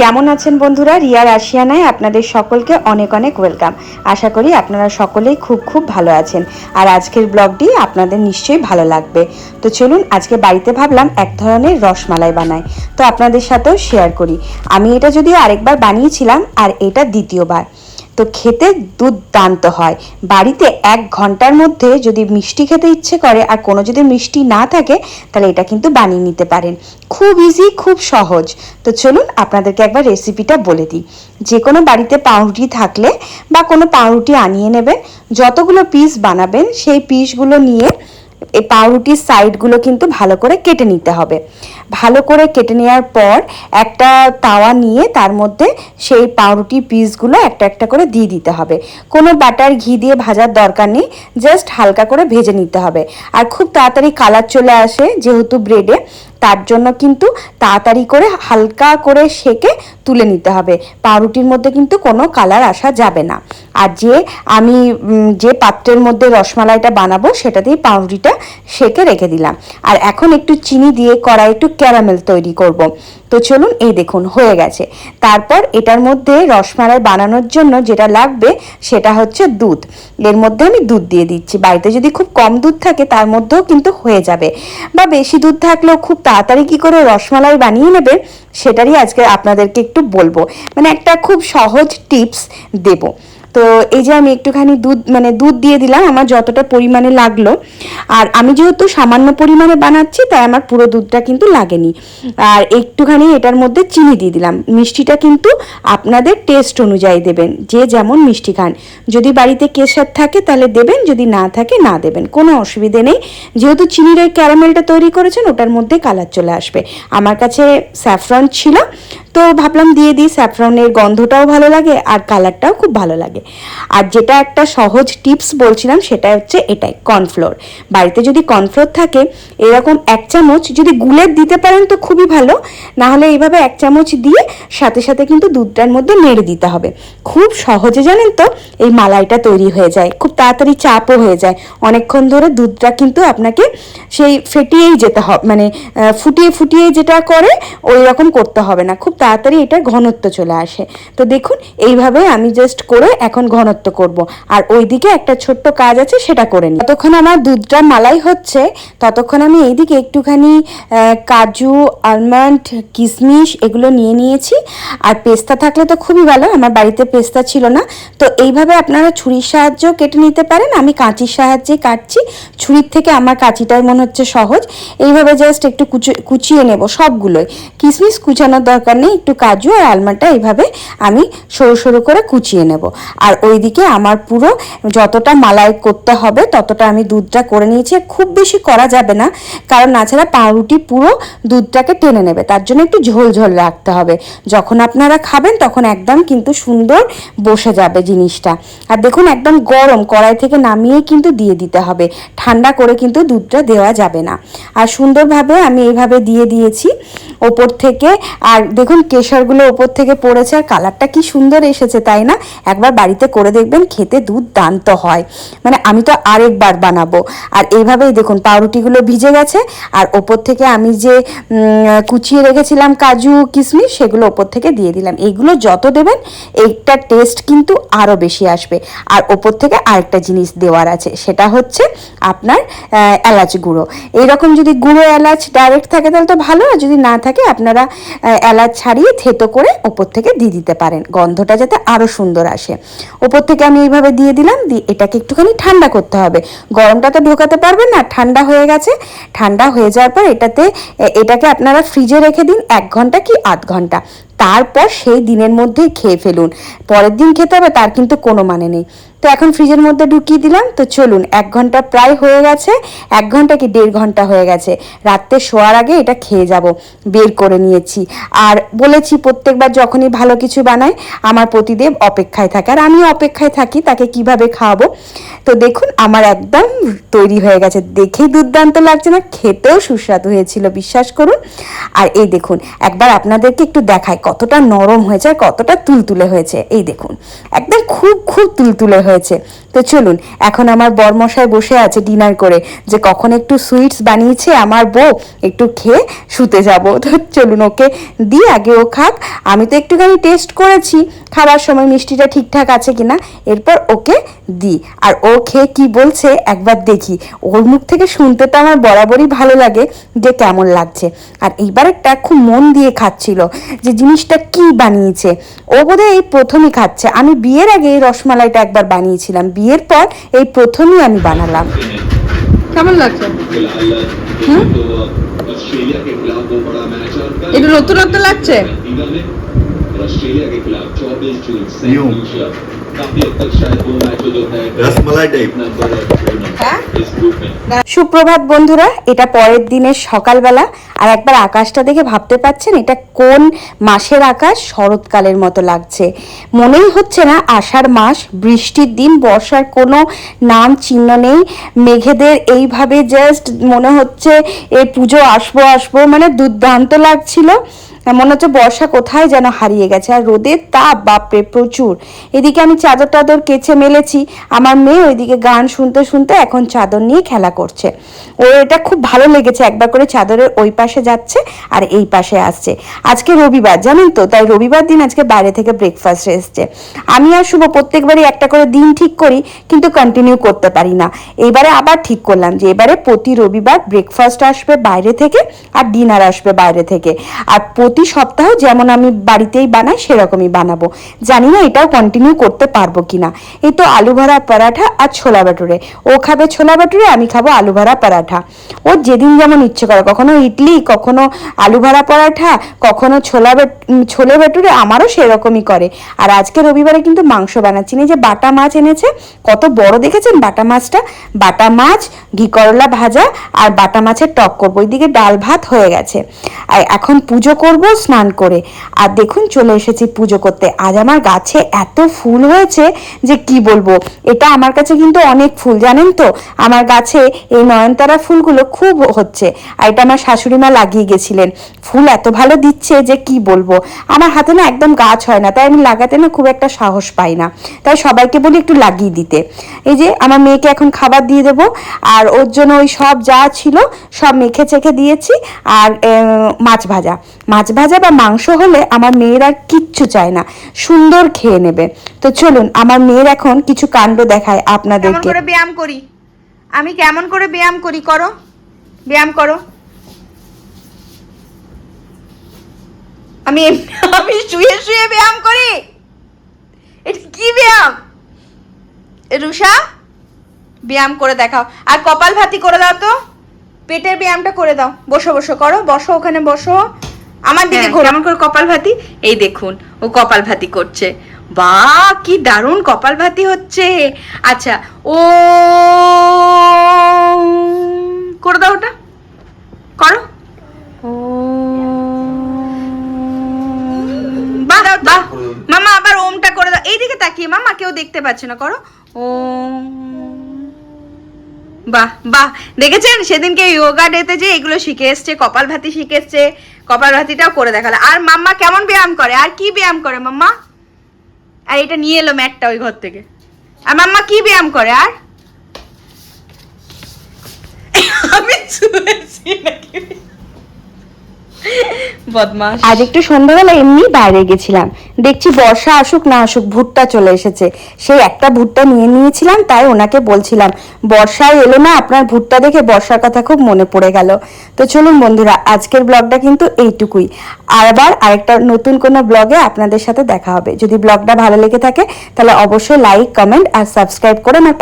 কেমন আছেন বন্ধুরা? রিয়া রাশিয়ানায় আপনাদের সকলকে অনেক অনেক ওয়েলকাম। আশা করি আপনারা সকলেই খুব খুব ভালো আছেন। আর আজকের ব্লগটি আপনাদের নিশ্চয়ই ভালো লাগবে। তো চলুন, আজকে বাড়িতে ভাবলাম এক ধরনের রসমালাই বানাই। তো আপনাদের সাথেও শেয়ার করি। আমি এটা যদিও আরেকবার বানিয়েছিলাম, আর এটা দ্বিতীয়বার। তো খেতে দুর্দান্ত হয়। বাড়িতে এক ঘণ্টার মধ্যে যদি মিষ্টি খেতে ইচ্ছে করে আর কোনো যদি মিষ্টি না থাকে, তাহলে এটা কিন্তু বানিয়ে নিতে পারেন। খুব ইজি খুব সহজ। তো চলুন আপনাদেরকে একবার রেসিপিটা বলে দিই। যে কোনো বাড়িতে পাউরুটি থাকলে বা কোনো পাউরুটি আনিয়ে নেবেন, যতগুলো পিস বানাবেন, সেই পিসগুলো নিয়ে এই পাউরুটির সাইডগুলো কিন্তু ভালো করে কেটে নিতে হবে। ভালো করে কেটে নেওয়ার পর একটা তাওয়া নিয়ে তার মধ্যে সেই পাউরুটি পিসগুলো একটা একটা করে দিয়ে দিতে হবে। কোনো বাটার ঘি দিয়ে ভাজার দরকার নেই, জাস্ট হালকা করে ভেজে নিতে হবে। আর খুব তাড়াতাড়ি কালার চলে আসে যেহেতু ব্রেডে, তার জন্য কিন্তু তাড়াতাড়ি করে হালকা করে সেকে তুলে নিতে হবে। পাউরুটির মধ্যে কিন্তু কোনো কালার আসা যাবে না। আর যে আমি যে পাত্রের মধ্যে রসমালাইটা বানাবো সেটাতেই পাউরুটিটা সেকে রেখে দিলাম। আর এখন একটু চিনি দিয়ে কড়াই একটু ক্যারামেল তৈরি করব। তো চলুন এই দেখুন, হয়ে গেছে। তারপর এটার মধ্যে রসমালাই বানানোর জন্য যেটা লাগবে, সেটা হচ্ছে দুধ। এর মধ্যে আমি দুধ দিয়ে দিচ্ছি। বাড়িতে যদি খুব কম দুধ থাকে, তার মধ্যেও কিন্তু হয়ে যাবে। বা বেশি দুধ থাকলেও খুব তাড়াতাড়ি কি করে রসমালাই বানিয়ে নেবে, সেটারই আজকে আপনাদেরকে একটু বলব। মানে একটা খুব সহজ টিপস দেবো। তো এই যে আমি একটুখানি দুধ মানে দুধ দিয়ে দিলাম, আমার যতটা পরিমাণে লাগল। আর আমি যেহেতু সামান্য পরিমাণে বানাচ্ছি, তাই আমার পুরো দুধটা কিন্তু লাগেনি। আর একটুখানি এটার মধ্যে চিনি দিয়ে দিলাম। মিষ্টিটা কিন্তু আপনাদের টেস্ট অনুযায়ী দেবেন, যে যেমন মিষ্টি খান। যদি বাড়িতে কেশর থাকে, তাহলে দেবেন, যদি না থাকে, না দেবেন। কোনো অসুবিধে নেই। যেহেতু চিনির ওই ক্যারামেলটা তৈরি করেছেন, ওটার মধ্যে কালার চলে আসবে। আমার কাছে স্যাফরন ছিল তো ভাবলাম দিয়ে দিই, স্যাফরনের গন্ধটাও ভালো লাগে আর কালারটাও খুব ভালো লাগে। আর যেটা একটা সহজ টিপস বলছিলাম, সেটা হচ্ছে এটাই, কর্নফ্লোর। বাড়িতে যদি কর্নফ্লোর থাকে, এরকম এক চামচ যদি গুলের দিতে পারেন তো খুবই ভালো না হলে এইভাবে এক চামচ দিয়ে সাথে সাথে কিন্তু দুধটার মধ্যে নেড়ে দিতে হবে। খুব সহজে জানেন তো, এই মালাইটা তৈরি হয়ে যায়, খুব তাড়াতাড়ি চাপও হয়ে যায়। অনেকক্ষণ ধরে দুধটা কিন্তু আপনাকে সেই ফেটিয়েই যেতে হবে মানে ফুটিয়ে ফুটিয়ে যেটা করে ওই রকম করতে হবে না। খুব তাড়াতাড়ি এটা ঘনত্ব চলে আসে। তো দেখুন, এইভাবে আমি জাস্ট করে এখন ঘনত্ব করব। আর ওইদিকে একটা ছোট্ট কাজ আছে, সেটা করে নিই। ততক্ষণ আমার দুধটা মালাই হচ্ছে, ততক্ষণ আমি এইদিকে একটুখানি কাজু আলমন্ড কিশমিশ এগুলো নিয়ে নিয়েছি। আর পেস্তা থাকলে তো খুবই ভালো, আমার বাড়িতে পেস্তা ছিল না। তো এইভাবে আপনারা ছুরির সাহায্যেও কেটে নিতে পারেন, আমি কাঁচির সাহায্যে কাটছি। ছুরির থেকে আমার কাঁচিটাই মনে হচ্ছে সহজ। এইভাবে জাস্ট একটু কুচি- কুচিয়ে নেব সবগুলোই। কিশমিশ কুচানোর দরকার নেই একটু কাজু আর আলমন্ডটা এইভাবে আমি সরু সরু করে কুচিয়ে নেব। আর ওইদিকে আমার পুরো যতটা মালাই করতে হবে ততটা আমি দুধটা করে নিয়েছি। খুব বেশি করা যাবে না, কারণ নাছাড়া পাউরুটি পুরো দুধটাকে টেনে নেবে। তার জন্য একটু ঝোল ঝোল রাখতে হবে। যখন আপনারা খাবেন তখন একদম কিন্তু সুন্দর বসে যাবে জিনিসটা। আর দেখুন একদম গরম, কড়াই থেকে নামিয়ে কিন্তু দিয়ে দিতে হবে। ঠান্ডা করে কিন্তু দুধটা দেওয়া যাবে না। আর সুন্দরভাবে আমি এইভাবে দিয়ে দিয়েছি। ওপর থেকে। আর দেখুন, কেশরগুলো ওপর থেকে পড়েছে, আর কালারটা কি সুন্দর এসেছে, তাই না? একবার বাড়িতে করে দেখবেন, খেতে দুধ দান্ত হয়। মানে আমি তো আরেকবার বানাবো। আর এইভাবেই দেখুন, পাউরুটিগুলো ভিজে গেছে, আর ওপর থেকে আমি যে কুচিয়ে রেখেছিলাম কাজু, কিশমিশ, সেগুলো ওপর থেকে দিয়ে দিলাম। এইগুলো যত দেবেন এইটার টেস্ট কিন্তু আরও বেশি আসবে। আর ওপর থেকে আরেকটা জিনিস দেওয়ার আছে, সেটা হচ্ছে আপনার এলাচ গুঁড়ো। এইরকম যদি গুঁড়ো এলাচ ডাইরেক্ট থাকে, তাহলে তো ভালো, আর যদি না থাকে আপনারা এলাচ ছাড়িয়ে থেতো করে ওপর থেকে দিয়ে দিতে পারেন। গন্ধটা যাতে আরও সুন্দর আসে। ওপর থেকে আমি এইভাবে দিয়ে দিলাম, দিয়ে এটাকে একটুখানি ঠান্ডা করতে হবে। গরমটা তো ঢোকাতে পারবেন না, ঠান্ডা হয়ে গেছে। ঠান্ডা হয়ে যাওয়ার পর এটাতে এটাকে আপনারা ফ্রিজে রেখে দিন, এক ঘণ্টা কি আধ ঘণ্টা। তারপর সেই দিনের মধ্যেই খেয়ে ফেলুন। পরের দিন খেতে হবে, তার কিন্তু কোনো মানে নেই। তো এখন ফ্রিজের মধ্যে ঢুকিয়ে দিলাম, তো চলুন, এক ঘণ্টা প্রায় হয়ে গেছে, এক ঘণ্টা কি দেড় ঘণ্টা হয়ে গেছে। রাত্রে শোয়ার আগে এটা খেয়ে যাব, বের করে নিয়েছি। আর বলেছি প্রত্যেকবার যখনই ভালো কিছু বানাই, আমার প্রতিদেব অপেক্ষায় থাকে। আর আমিও অপেক্ষায় থাকি তাকে কীভাবে খাওয়াবো। তো দেখুন, আমার একদম তৈরি হয়ে গেছে। দেখেই দুর্দান্ত লাগছে না, খেতেও সুস্বাদু হয়েছিল, বিশ্বাস করুন। আর এই দেখুন, একবার আপনাদেরকে একটু দেখায় কতটা নরম হয়েছে আর কতটা তুলতুলে হয়েছে। এই দেখুন, একদম খুব খুব তুলতুলে হয়েছে। তো চলুন, এখন আমার বরমশাই বসে আছে ডিনার করে, যে কখন একটু সুইটস বানিয়েছে আমার বউ, একটু খেয়ে শুতে যাব। তো চলুন, ওকে দিই আগে ও খাক। আমি তো একটুখানি টেস্ট করেছি, খাবার সময় মিষ্টিটা ঠিকঠাক আছে কিনা, এরপর ওকে দিই। আর ও খেয়ে কি বলছে, একবার দেখি। ওর মুখ থেকে শুনতে তো আমার বরাবরই ভালো লাগে, যে কেমন লাগছে। আর এইবার একটা খুব মন দিয়ে খাচ্ছিল, যে জিনিসটা কি বানিয়েছে। ও বোধহয় এই প্রথমই খাচ্ছে। আমি বিয়ের আগে এই রসমালাইটা একবার বানিয়েছিলাম বিয়ের পর এই প্রথমই আমি বানালাম। কেমন লাগছে? এটা নতুনত্ব লাগছে? অস্ট্রেলিয়া সুপ্রভাত বন্ধুরা এটা পরের দিনের সকালবেলা। আর একবার আকাশটা দেখে ভাবতে পাচ্ছেন এটা কোন মাসের আকাশ? শরৎকালের মতো লাগছে। মনেই হচ্ছে না আষাঢ় মাস বৃষ্টির দিন বর্ষার কোনো নাম চিহ্ন নেই। মেঘেদের এইভাবে জাস্ট মনে হচ্ছে এ পুজো আসব আসব মানে দুর্দান্ত লাগছিল। মনে হচ্ছে বর্ষা কোথায় যেন হারিয়ে গেছে। আর রোদের তাপ বাপরে প্রচুর। এদিকে আমি চাদর টাদর কেচে মেলেছি। আমার মেয়ে ওইদিকে গান শুনতে শুনতে এখন চাদর নিয়ে খেলা করছে। ওর এটা খুব ভালো লেগেছে। একবার করে চাদরের ওই পাশে যাচ্ছে আর এই পাশে আসছে। আজকে রবিবার, জানেন তো? তাই রবিবার দিন আজকে বাইরে থেকে ব্রেকফাস্ট এসছে। আমি আর শুভ প্রত্যেকবারই একটা করে দিন ঠিক করি, কিন্তু কন্টিনিউ করতে পারি না। এবারে আবার ঠিক করলাম যে, এবারে প্রতি রবিবার ব্রেকফাস্ট আসবে বাইরে থেকে আর ডিনার আসবে বাইরে থেকে। আর প্রতি সপ্তাহ যেমন আমি বাড়িতেই বানাই, সেরকমই বানাবো। জানি না এটাও কন্টিনিউ করতে পারব কি না এই তো আলু ভরা পরাঠা আর ছোলা বাটুরে। ও খাবে ছোলা বাটুরে, আমি খাব আলু ভরা পরাঠা। ও যেদিন যেমন ইচ্ছে করে, কখনো ইডলি, কখনো আলু ভরা পরাঠা, কখনো ছোলা ছোলে বাটুরে, আমারও সেরকমই করে। আর আজকে রবিবারে কিন্তু মাংস বানাচ্ছি। না এই যে বাটা মাছ এনেছে, কত বড় দেখেছেন বাটা মাছটা? বাটা মাছ, ঘি করলা ভাজা আর বাটা মাছের টক করব। ওইদিকে ডাল ভাত হয়ে গেছে। আর এখন পুজো করব স্নান করে। আর দেখুন, চলে এসেছি পুজো করতে। আজ আমার গাছে এত ফুল হয়েছে যে কি বলব? এটা আমার কাছে কিন্তু অনেক ফুল, জানেন তো? আমার গাছে এই নয়নতারা ফুলগুলো খুব হচ্ছে। আর এটা আমার শাশুড়ি মা লাগিয়ে গেছিলেন। ফুল এত ভালো দিচ্ছে যে কি বলব? আমার হাতে না একদম গাছ হয় না, তাই আমি লাগাতে না খুব একটা সাহস পাই না। তাই সবাইকে বলি একটু লাগিয়ে দিতে। এই যে, আমার মেয়েকে এখন খাবার দিয়ে দেবো। আর ওর জন্য ওই সব যা ছিল সব মেখে চেখে দিয়েছি। আর মাছ ভাজা। মাছ ভাজা বা মাংস হলে আমার মেয়ের কিচ্ছু চায় না। সুন্দর খেয়ে নেবে। তো চলুন, আমার মেয়ের এখন কিছু কাণ্ড দেখায় আপনাদেরকে। করে ব্যায়াম করি? আমি কেমন করে ব্যায়াম করি করো? ব্যায়াম করো। আমি আমি শুয়ে শুয়ে ব্যায়াম করি। এটা কি ব্যায়াম? রুষা, ব্যায়াম করে দেখাও। আর কপাল ভাতি করে দাও তো। পেটের ব্যায়ামটা করে দাও। বসো বসো, করো। বসো, ওখানে বসো। আমার দিকে হ্যাঁ, ঘোরো করে কপাল ভাতি? এই দেখুন ও কপাল ভাতি করছে। বাহ কি দারুণ কপাল ভাতি হচ্ছে। আচ্ছা ও করে দাও ওটা। করো। ও বাহ বাহ। মামা আবার ওমটা করে দাও। এইদিকে তাকিয়ে মামা কেউ দেখতে পাচ্ছে না। করো। ও বাহ বাহ। দেখেছেন? সেদিনকে যোগা ডেতে যে এগুলো শিখে এসছে কপাল ভাতি শিখে এসছে। কপাল ভাতিটাও করে দেখালে। আর মাম্মা কেমন ব্যায়াম করে? আর কি ব্যায়াম করে মাম্মা? আর এটা নিয়ে এলো ম্যাটটা ওই ঘর থেকে। আর মাম্মা কি ব্যায়াম করে আর? আমি শুয়েছি নাকি? বদমাস আজ একটু সন্ধ্যাবেলা এমনি বাইরে গেছিলাম। দেখছি বর্ষা আসুক না আসুক ভুট্টা চলে এসেছে। সেই একটা ভুট্টা নিয়ে নিয়েছিলাম, তাই ওনাকে বলছিলাম, বর্ষায় এলো না, আপনার ভুট্টা দেখে বর্ষার কথা খুব মনে পড়ে গেল। তো চলুন বন্ধুরা, আজকের ব্লগটা কিন্তু এইটুকুই। আবার আরেকটা নতুন কোনো ব্লগে আপনাদের সাথে দেখা হবে। যদি ব্লগটা ভালো লেগে থাকে, তাহলে অবশ্যই লাইক, কমেন্ট আর সাবস্ক্রাইব করে আমার